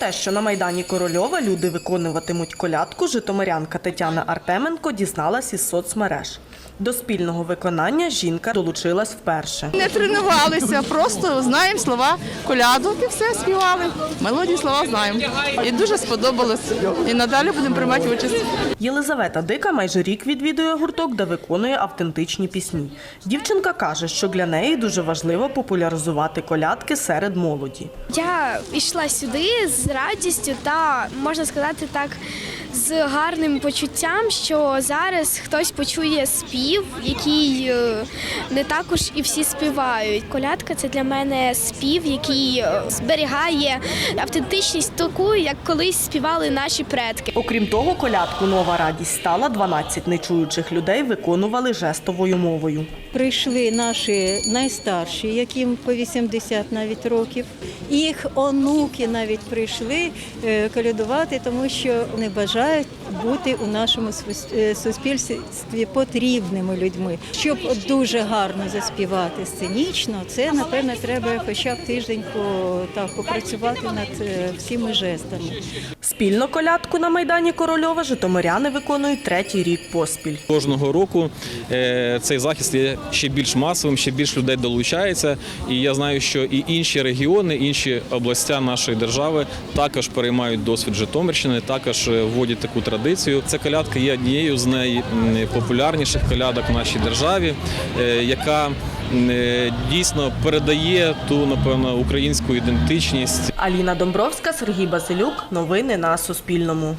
те, що на майдані Корольова люди виконуватимуть колядку, житомирянка Тетяна Артеменко дізналась із соцмереж. До спільного виконання жінка долучилась вперше. Не тренувалися, просто знаємо слова колядок і все співали. Мелодії слова знаємо. І дуже сподобалось. І надалі будемо приймати участь. Єлизавета Дика майже рік відвідує гурток, де виконує автентичні пісні. Дівчинка каже, що для неї дуже важливо популяризувати колядки серед молоді. Я йшла сюди з радістю та можна сказати так, з гарним почуттям, що зараз хтось почує спів, який е, не також і всі співають. Колядка це для мене спів, який е, зберігає автентичність таку, як колись співали наші предки. Окрім того, колядку Нова радість стала 12 нечуючих людей виконували жестовою мовою. Прийшли наші найстарші, яким по 80 навіть років. Їх онуки навіть прийшли е, колядувати, тому що не вони бажають бути у нашому е, суспільстві потрібними людьми. Щоб дуже гарно заспівати сценічно, це напевно треба хоча б тиждень так, попрацювати над е, всіми жестами. Спільно колядку на майдані Корольова житомиряни виконують третій рік поспіль. Кожного року е, цей захист є ще більш масовим, ще більш людей долучається. І я знаю, що і інші регіони, інші областя нашої держави також переймають досвід Житомирщини, також е, вводять таку традицію. Ця колядка є однією з найпопулярніших колядок в нашій державі, е, яка дійсно передає ту, напевно, українську ідентичність Аліна Домбровська, Сергій Базилюк. Новини на Суспільному.